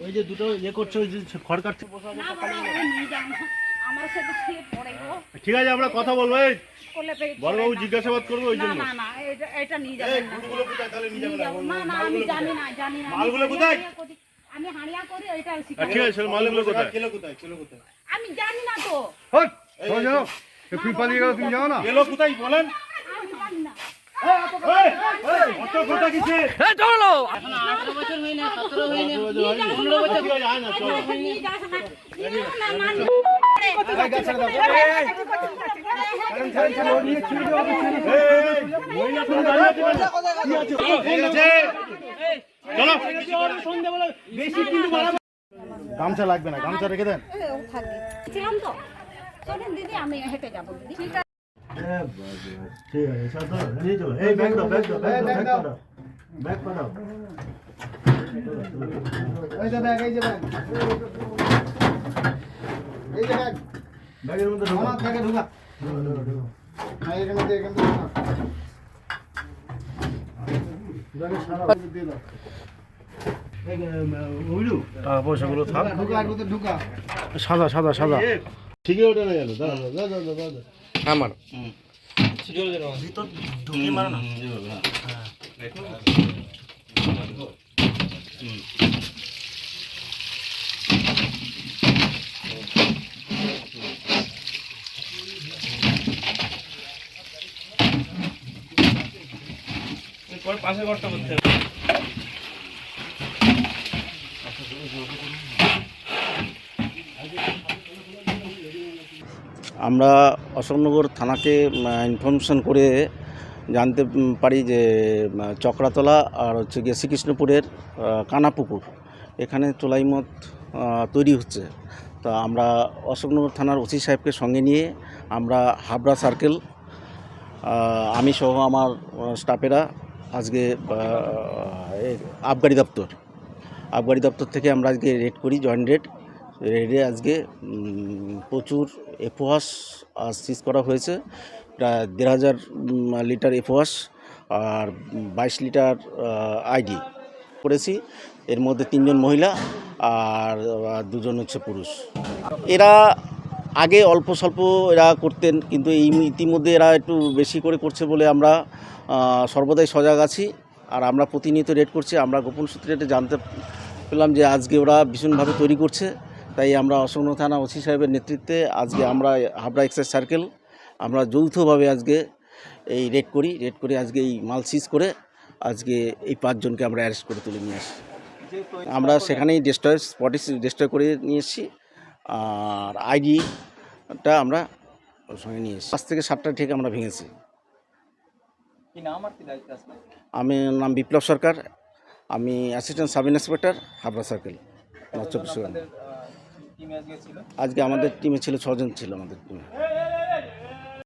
ওই যে দুটো ইয়ে করছে ওই যে খড় কাটছে ঠিক আছে আমরা কথা বলব এই বড়বাবু জিজ্ঞাসাবাদ করব ওই জন্য আমি জানি না জানি না আমি মালগুলো কোথায়? আমি হাঁড়িয়া করি এটা ঠিক আছে মালগুলো কোথায় কেলো কোথায় কেলো কোথায় আমি জানি না তো হট তুই পালিয়ে গেল তুমি যাও না কেলো কোথায় বলেন আমি জানি না গামছা লাগবে না গামছা রেখে দেন দিদি আমি হেঁটে যাব ঠিক আছে সব ধরো, নিয়ে চলো এই ব্যাগ দাও ব্যাগ দাও ব্যাগ দাও ব্যাগ দাও এই যে ব্যাগ এই যে ব্যাগ এই যে ব্যাগ ব্যাগের মধ্যে ঢোকা আমার ব্যাগে ঢুকা এখানে দিয়ে এখানে দিয়ে ব্যাগে সারা দিয়ে দাও উইলু টাকা পয়সাগুলো থাক ঢুকা। সাদা সাদা সাদা। ঠিকই ওটা না গেল। দাঁড়া দাঁড়া দাঁড়া। দাঁড়া আমার। ভিতর ঢুকিয়ে মারো না পাশে ঘরটা করতে আমরা অশোকনগর থানাকে ইনফরমেশন করে জানতে পারি যে চক্রাতলা আর হচ্ছে গিয়ে শ্রীকৃষ্ণপুরের কানাপুকুর। এখানে চোলাই মদ তৈরি হচ্ছে। তা আমরা অশোকনগর থানার ওসি সাহেবকে সঙ্গে নিয়ে আমরা হাবড়া সার্কেল আমি সহ আমার স্টাফেরা আজকে আবগারি দপ্তর। আবগারি দপ্তর থেকে আমরা আজকে রেড করি জয়েন্ট রেড রেডে আজকে প্রচুর এফোয়াস সিজ করা হয়েছে। প্রায় দেড় হাজার লিটার এফোয়াস আর বাইশ লিটার আইডি করেছি। এর মধ্যে তিনজন মহিলা আর দুজন হচ্ছে পুরুষ। এরা আগে অল্প স্বল্প এরা করতেন, কিন্তু এই ইতিমধ্যে এরা একটু বেশি করে করছে বলে আমরা সর্বদাই সজাগ আছি। আর আমরা প্রতিনিয়ত রেড করছি। আমরা গোপন সূত্রে এটা জানতে পেলাম যে আজকে ওরা ভীষণভাবে তৈরি করছে। তাই আমরা অসংখ্য থানা ওসি সাহেবের নেতৃত্বে আজকে আমরা হাবড়া এক্সাইজ সার্কেল আমরা যৌথভাবে আজকে এই রেড করি রেড করে আজকে এই মাল সিজ করে আজকে এই পাঁচজনকে আমরা অ্যারেস্ট করে তুলে নিয়ে আসি। আমরা সেখানেই ডেস্ট্রয় স্পটে ডেস্ট্রয় করে নিয়ে এসেছি আর আইডিটা আমরা ওর সঙ্গে নিয়ে এসেছি। পাঁচ থেকে সাতটা থেকে আমরা ভেঙেছি। আমি নাম বিপ্লব সরকার আমি assistant sub inspector Habra circle চব্বিশ। আজকে আমাদের টিমে ছিল ছজন ছিল আমাদের টিমে